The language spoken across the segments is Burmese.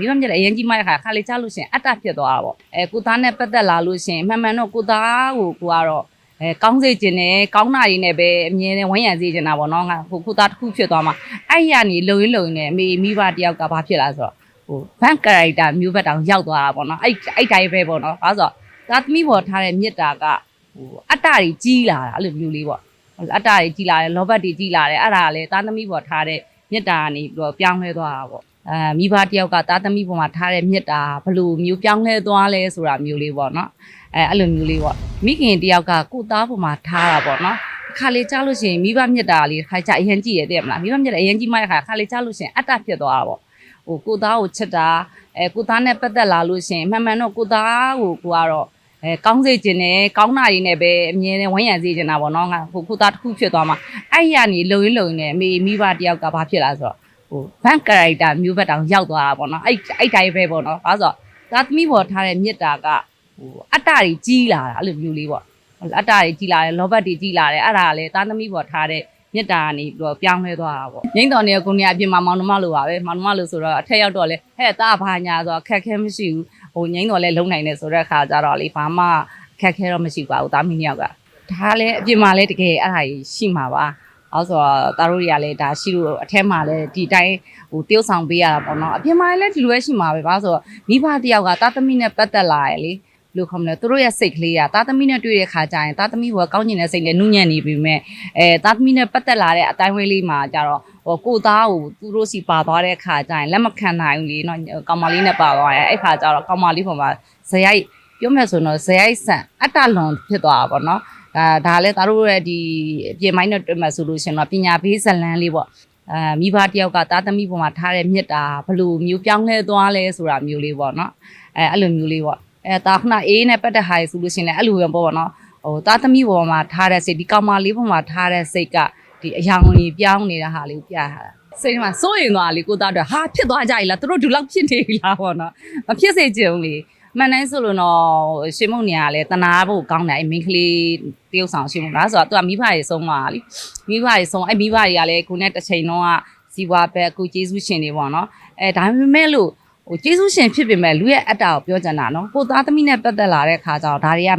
မိဘမြက်လည်းအရင်ကြီးမှတဲ့ခါခါလေးကြားလို့ရှရင်အတ္တဖြစ်သွားတာပေါ့အဲကိုသားနဲ့ပတ်သက်လာလို့ရှရင်မှန်မှန်တော့ကိုသားကိုကိုကတော့အဲကောင်းစေခြင်းနဲ့ကောင်းတာတွေနဲ့ပဲအမြဲတမ်းဝန်းရံစေချင်တာပေါ့နော်ငါဟိုကိုသားတစ်ခုဖြစ်သွားမှာအဲ့ရနေလုံရင်းလုံရင်းနဲ့မိမိဘတယောက်ကဘာဖြစ်လာဆိုတော့ဟိုဘန်ကာရိုက်တာမျိုးဘက်တောင်ရောက်သွားတာပေါ့နော်အဲ့အဲ့တိုင်းပဲပေါ့နော်ဘာလို့ဆိုတော့သားသမီးပေါ်ထားတဲ့မေတ္တာကဟိုအတ္တတွေကြီးလာတာအဲ့လိုမျိုးလေးပေါ့အတ္တတွေကြီးလာတယ်လောဘတွေကြီးလာတယ်အဲ့ဒါကလည်းသားသမီးပေါ်ထားတဲ့မေတ္တာကနေပြီးတော့ပြောင်းလဲသွားတာပေါ့ အဲမိဘတယောက်ကသားသမီးပေါ်မှာထားတဲ့မေတ္တာဘယ်လိုမျိုးပြောင်းလဲသွားလဲဆိုတာမျိုးလေးပေါ့နော်အဲအဲ့လိုမျိုးလေးပေါ့မိခင်တယောက်ကကိုယ့်သားပေါ်မှာထားတာပေါ့နော်ခါလေးကြားလို့ရှိရင်မိဘမေတ္တာလေးခါကြအရင်ကြည့်ရတဲ့မလားမိဘမေတ္တာအရင်ကြည့်မှတဲ့ခါခါလေးကြားလို့ရှိရင်အတ္တဖြစ်သွားတာပေါ့ဟိုကိုယ့်သားကိုချစ်တာအဲကိုယ့်သားနဲ့ပတ်သက်လာလို့ရှိရင်မှန်မှန်တော့ကိုယ့်သားကိုကိုကတော့အဲကောင်းစေခြင်းနဲ့ကောင်းတာတွေနဲ့ပဲအမြဲတမ်းဝန်းရံစေချင်တာပေါ့နော်ငါဟိုကိုသားတစ်ခုဖြစ်သွားမှာအဲ့ရနေလုံရင်းလုံရင်းနဲ့မိမိဘတယောက်ကဘာဖြစ်လာဆိုတော့ ဟိုဘန်ကာရိုက်တာမျိုးဘက်တောင်ရောက်သွားတာပေါ့နော်အဲ့အဲ့တိုင်းပဲပေါ့နော်ဘာလို့ဆိုတော့သာသမီပေါ်ထားတဲ့မေတ္တာကဟိုအတ္တတွေကြီးလာတာအဲ့လိုမျိုးလေးပေါ့အတ္တတွေကြီးလာတယ်လောဘတွေကြီးလာတယ်အဲ့ဒါကလည်းသာသမီပေါ်ထားတဲ့မေတ္တာကနေပြီးတော့ပြောင်းလဲသွားတာပေါ့ငိမ့်တော်နေကိုနေအပြင်မှာမောင်နှမလိုပါပဲမောင်နှမလိုဆိုတော့အထက်ရောက်တော့လေဟဲ့တာဘာညာဆိုတော့ခက်ခဲမရှိဘူးဟိုငိမ့်တော်လဲလုံနိုင်တယ်ဆိုတဲ့အခါကျတော့လေဘာမှခက်ခဲတော့မရှိပါဘူးတာမီနှစ်ယောက်ကဒါလည်းအပြင်မှာလည်းတကယ်အဲ့ဒါကြီးရှိမှာပါ အောက်ဆိုတော့တာတို့တွေကလည်းဒါရှိလို့အထက်မှာလည်းဒီတိုင်းဟိုတယောက်ဆောင်ပေးရတာပေါ့နော်အပြင်မှာလည်းဒီလိုပဲရှိမှာပဲဘာလို့ဆိုတော့မိဘတယောက်ကတာသမီနဲ့ပတ်သက်လာရလေလို့ခေါမလဲသူတို့ရဲ့စိတ်ကလေးကတာသမီနဲ့တွေ့တဲ့ခါကျရင်တာသမီကကောင်းကျင်တဲ့စိတ်နဲ့နုညံ့နေပြီမဲ့အဲတာသမီနဲ့ပတ်သက်လာတဲ့အတိုင်းဝဲလေးမှာကြတော့ဟိုကိုသားကိုသူတို့စီပါသွားတဲ့ခါကျရင်လက်မခံနိုင်ဘူးလေနော်ကောင်မလေးနဲ့ပါသွားရင်အဲ့ခါကျတော့ကောင်မလေးပေါ်မှာဇယိုက်ပြောမယ်ဆိုတော့ဇယိုက်ဆန်အတ္တလွန်ဖြစ်သွားတာပေါ့နော် ဒါဒါလည်းသားတို့ရဲ့ဒီအပြင်ပိုင်းနဲ့တွေ့မှဆိုလို့ရှင်တော့ပညာပေးဇလန်းလေးပေါ့အာမိဘတယောက်ကသားသမီးပေါ်မှာထားတဲ့မေတ္တာဘယ်လိုမျိုးပြောင်းလဲသွားလဲဆိုတာမျိုးလေးပေါ့နော်အဲအဲ့လိုမျိုးလေးပေါ့အဲတာခဏအေးနဲ့ပတ်သက်ဟာရဆိုလို့ရှင်လည်းအဲ့လိုပဲပေါ့နော်ဟိုသားသမီးပေါ်မှာထားတဲ့စိတ်ဒီကောင်မလေးပေါ်မှာထားတဲ့စိတ်ကဒီအယောင်ကြီးပြောင်းနေတာဟာလေးကိုပြထားတာစိတ်ထဲမှာစိုးရင်သွားလေကိုသားတို့ဟာဖြစ်သွားကြပြီလားသူတို့ဒီလောက်ဖြစ်နေပြီလားပေါ့နော်မဖြစ်စေချင်ဘူးလေ မှန်တိုင်းဆိုလို့တော့ရှင်မုံနေရလဲတနာဖို့ကောင်းတယ်အဲ့မိန်းကလေးတယောက်ဆောင်ရှင်မုံလားဆိုတော့သူကမိဘတွေဆုံးသွားလीမိဘတွေဆုံးအဲ့မိဘတွေကလည်းခုနဲ့တစ်ချိန်တော့ကစီဝါဘက်အခုကျေးဇူးရှင်တွေပေါ့နော်အဲဒါပေမဲ့လို့ဟိုကျေးဇူးရှင်ဖြစ်ပေမဲ့လူရဲ့အတ္တကိုပြောကြတာနော်ကိုသားသမီးနဲ့ပတ်သက်လာတဲ့ခါကျတော့ဒါတွေကဘယ်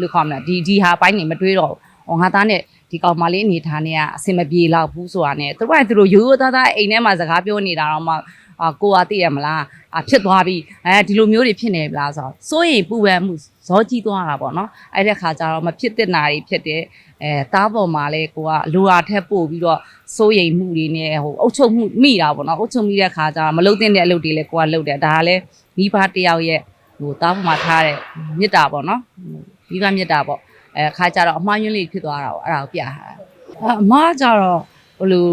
လိုခေါ်မလဲဒီဒီဟာပိုင်းနေမတွေးတော့ဟောငါသားနဲ့ဒီကောင်မလေးအနေထားနဲ့ကအဆင်မပြေတော့ဘူးဆိုတာနဲ့သူတို့ကသူတို့ရိုးရိုးသားသားအိမ်ထဲမှာစကားပြောနေတာတော့မှ အာကိုကသိရမလားအာဖြစ်သွားပြီအဲဒီလိုမျိုးတွေဖြစ်နေပြီလားဆိုတော့စိုးရိမ်ပူပန်မှုဇောကြီးသွားတာပေါ့နော်အဲ့တဲ့ခါကျတော့မဖြစ်တဲ့နာတွေဖြစ်တဲ့အဲတားပေါ်မှာလဲကိုကလိုရာထက်ပို့ပြီးတော့စိုးရိမ်မှုတွေနဲ့ဟိုအုပ်ချုပ်မှုမိတာပေါ့နော်အုပ်ချုပ်မိတဲ့ခါကျတော့မလုံတဲ့တဲ့အလုပ်တွေလဲကိုကလုပ်တယ်ဒါကလည်းမိဘတစ်ယောက်ရဲ့ဟိုတားပေါ်မှာထားတဲ့မေတ္တာပေါ့နော်မိဘမေတ္တာပေါ့အဲခါကျတော့အမှားယွင်းလေးဖြစ်သွားတာပေါ့အဲ့ဒါကိုပြထားတာအမှားကျတော့ ဟိုလို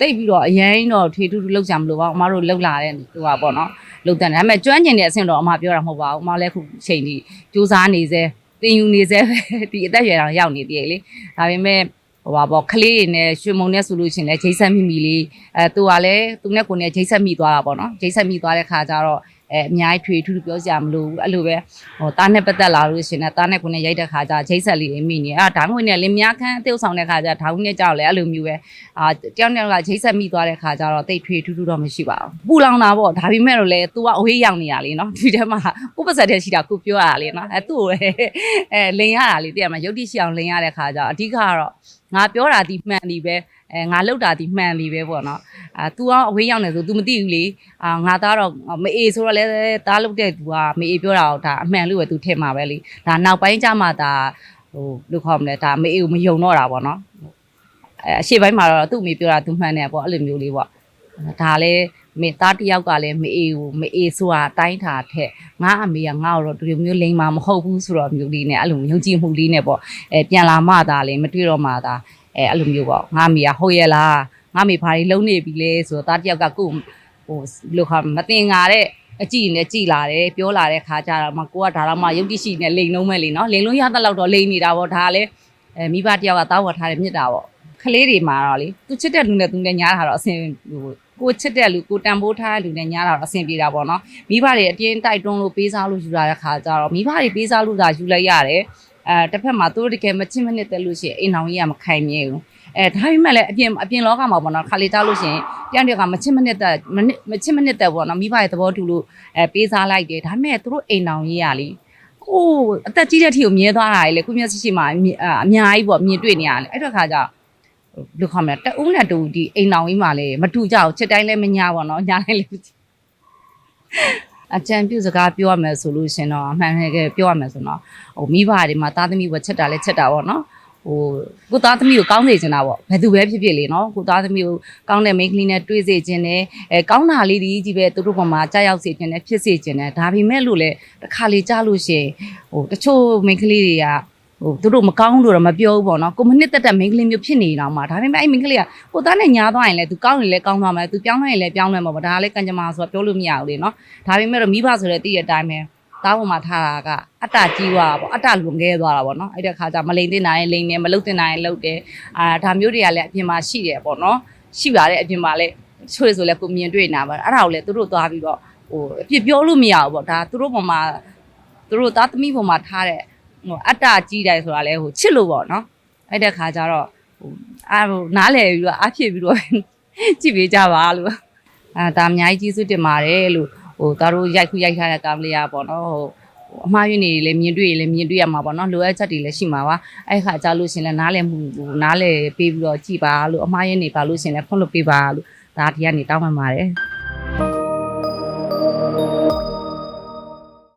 တိတ်ပြီးတော့အရင်တော့ထေထူးထူးလောက်ကြမလို့ပါအမတို့လောက်လာတဲ့ဟိုပါပေါ့နော်လောက်တယ်ဒါပေမဲ့ကျွမ်းကျင်တဲ့အဆင့်တော့အမပြောတာမဟုတ်ပါဘူးအမလည်းခုချိန်ဒီစူးစမ်းနေစေတင်ယူနေစေပဲဒီအသက်အရွယ်တောင်ရောက်နေသေးတယ်လေဒါပေမဲ့ဟိုပါပေါ့ကလေးတွေနဲ့ရွှေမုံနဲ့ဆိုလို့ရှရင်လဲဂျိတ်ဆက်မိမိလေးအဲသူကလည်းသူနဲ့ကိုယ်နဲ့ဂျိတ်ဆက်မိသွားတာပေါ့နော်ဂျိတ်ဆက်မိသွားတဲ့ခါကျတော့ အဲအများကြီးထွေထူးထူးပြောစရာမလိုဘူးအဲ့လိုပဲဟိုတားနဲ့ပတ်သက်လာလို့ရှရင်လည်းတားနဲ့ကိုယ်နဲ့ရိုက်တဲ့ခါကျဂျိတ်ဆက်လေးတွေမိနေအဲ့ဒါဓာတ်ငွေနဲ့လင်းများခန်းအသေးဆောင်တဲ့ခါကျဓာတ်ငွေနဲ့ကြောက်လဲအဲ့လိုမျိုးပဲအာတယောက်နဲ့ကဂျိတ်ဆက်မိသွားတဲ့ခါကျတော့တိတ်ထွေထူးထူးတော့မရှိပါဘူးပူလောင်တာပေါ့ဒါပေမဲ့လို့လေ तू ကအဝေးရောက်နေရလေနော်ဒီထဲမှာကိုယ့်ပါစက်တည်းရှိတာကိုပြောရတာလေနော်အဲသူ့ကိုလေအဲလိန်ရတာလေတကယ်မှာရုပ်တိရှိအောင်လိန်ရတဲ့ခါကျတော့အဓိကကတော့ငါပြောတာဒီမှန်ဒီပဲအဲငါလောက်တာဒီမှန်လီပဲပေါ့နော်အာ तू ကအဝေးရောက်နေဆို तू မသိဘူးလေအာငါသားတော့မအေဆိုတော့လဲသားလောက်တဲ့ तू ကမအေပြောတာတော့ဒါအမှန်လို့ပဲ तू ထင်မှာပဲလေဒါနောက်ပိုင်းကျမှဒါဟိုလူခေါ်မလဲဒါမအေကိုမယုံတော့တာပေါ့နော်အဲအရှိပိုင်းမှာတော့သူ့အမေပြောတာ तू မှန်တယ်ပေါ့အဲ့လိုမျိုးလေးပေါ့ဒါလည်း မေသားတစ်ယောက်ကလည်းမအေကိုမအေဆိုတာအတိုင်းတာထက်ငါအမေကငါ့ကိုတော့ဒီလိုမျိုးလိမ်မာမဟုတ်ဘူးဆိုတော့မျိုးလေးနဲ့အဲ့လိုယုံကြည်မှုလေးနဲ့ပေါ့အဲပြန်လာမှသာလေမတွေ့တော့မှသာအဲအဲ့လိုမျိုးပေါ့ငါမေကဟုတ်ရဲ့လားငါမေဘာတွေလုံးနေပြီလဲဆိုတော့တားတယောက်ကကိုယ်ဟိုလို့ခါမတင်ငါတဲ့အကြည့်နဲ့ကြည်လာတယ်ပြောလာတဲ့ခါကျတော့မကိုကဒါတော့မှယုတ်တိရှိနဲ့လိန်လုံးမဲ့လေနော်လိန်လုံးရတဲ့လောက်တော့လိန်နေတာပေါ့ဒါလည်းအဲမိဘတယောက်ကတောင်းဝထားတဲ့မြစ်တာပေါ့ ကလေးတွေမှာတော့လေသူချစ်တဲ့လူနဲ့သူနဲ့ညားတာတော့အဆင်ဟိုကိုချစ်တဲ့လူကိုတန်ဖိုးထားတဲ့လူနဲ့ညားတာတော့အဆင်ပြေတာပေါ့နော်မိဘတွေအပြင်းတိုက်တွန်းလို့ပေးစားလို့ယူလာတဲ့ခါကျတော့မိဘတွေပေးစားလို့သာယူလိုက်ရတယ်အဲတစ်ဖက်မှာသူတို့တကယ်မချစ်မနစ်တဲ့လို့ရှိရင်အိမ်အောင်ကြီးကမခိုင်မြဲဘူးအဲဒါပေမဲ့လည်းအပြင်အပြင်လောကမှာပေါ့နော်ခါလေးတောက်လို့ရှိရင်ပြန်တယောက်ကမချစ်မနစ်သက်မနစ်မချစ်မနစ်သက်ပေါ့နော်မိဘရဲ့သဘောတူလို့အဲပေးစားလိုက်တယ်ဒါပေမဲ့သူတို့အိမ်အောင်ကြီးရလေကိုအသက်ကြီးတဲ့ထိကိုမြဲသွားတာလေကိုမျက်စိရှိမှအမြင်အများကြီးပေါ့မြင်တွေ့နေရတယ်အဲ့တော့ခါကျဘယ် လိုခေါ်မလဲတအုံးနဲ့တူဒီအိမ်အောင်ကြီးမှလည်းမတူကြဘူးချက်တိုင်းလည်းမညာပေါ့နော်ညာတိုင်းလည်းမကြည့်အကြံပြုစကားပြောရမယ်ဆိုလို့ရှင်တော့အမှန်တကယ်ပြောရမယ်ဆိုတော့ဟိုမိဘတွေမှာသားသမီးဝချက်တာလဲချက်တာပေါ့နော်ဟိုကိုသားသမီးကိုကောင်းစေချင်တာပေါ့ဘယ်သူပဲဖြစ်ဖြစ်လေနော်ကိုသားသမီးကိုကောင်းတဲ့မိန်းကလေးနဲ့တွေ့စေချင်တယ်အဲကောင်းတာလေးဒီကြီးပဲသူတို့ဘက်မှာကြားရောက်စေချင်တယ်ဖြစ်စေချင်တယ်ဒါပေမဲ့လို့လေတစ်ခါလေကြားလို့ရှိရင်ဟိုတချို့မိန်းကလေးတွေက ဟိုသူတို့မကောင်းလို့တော့မပြောဘူးပေါ့နော်ကိုမနစ်သက်တဲ့မိန်းကလေးမျိုးဖြစ်နေတော့မှဒါပေမဲ့အဲ့မိန်းကလေးကကိုသားနဲ့ညားသွားရင်လည်းသူကောင်းရင်လည်းကောင်းသွားမယ်သူပြောင်းလိုက်ရင်လည်းပြောင်းလဲမှာပေါ့ဒါကလည်းကံကြမ္မာဆိုတော့ပြောလို့မရဘူးလေနော်ဒါပေမဲ့တော့မိဘဆိုတဲ့တည့်ရတဲ့အတိုင်းပဲသားပေါ်မှာထားတာကအတ္တကြီးသွားတာပေါ့အတ္တလွန်ခဲ့သွားတာပေါ့နော်အဲ့တဲ့ခါကျမလိန်တင်နိုင်လိန်နေမလုတ်တင်နိုင်လုတ်တယ်အာဒါမျိုးတွေကလည်းအပြင်မှာရှိတယ်ပေါ့နော်ရှိပါတယ်အပြင်မှာလည်းချို့ဆိုလည်းကိုမြင်တွေ့နေတာပါအဲ့ဒါကိုလည်းသူတို့သွားပြီးတော့ဟိုအပြစ်ပြောလို့မရဘူးပေါ့ဒါသူတို့ပေါ်မှာသူတို့သားသမီးပေါ်မှာထားတဲ့ ဟိုအတ္တကြီးတယ်ဆိုတာလည်းဟိုချစ်လို့ပေါ့နော်အဲ့တဲ့ခါကျတော့ဟိုအာဟိုနားလည်ပြီးတော့အဖြစ်ပြီးတော့ကြည့်ပေးကြပါလို့အာဒါအများကြီးကျေးဇူးတင်ပါတယ်လို့ဟိုသားတို့ရိုက်ခုရိုက်ထားတဲ့ကားလေးอ่ะပေါ့နော်ဟိုအမှားယွင်းနေလည်းမြင်တွေ့ရင်လည်းမြင်တွေ့ရမှာပေါ့နော်လိုအပ်ချက်တွေလည်းရှိမှာပါအဲ့ခါကြားလို့ရှရင်လည်းနားလည်မှုဟိုနားလည်ပေးပြီးတော့ကြည်ပါလို့အမှားယွင်းနေပါလို့ရှရင်လည်းဖွင့်လို့ပေးပါလို့ဒါဒီကနေတောင်းပန်ပါတယ်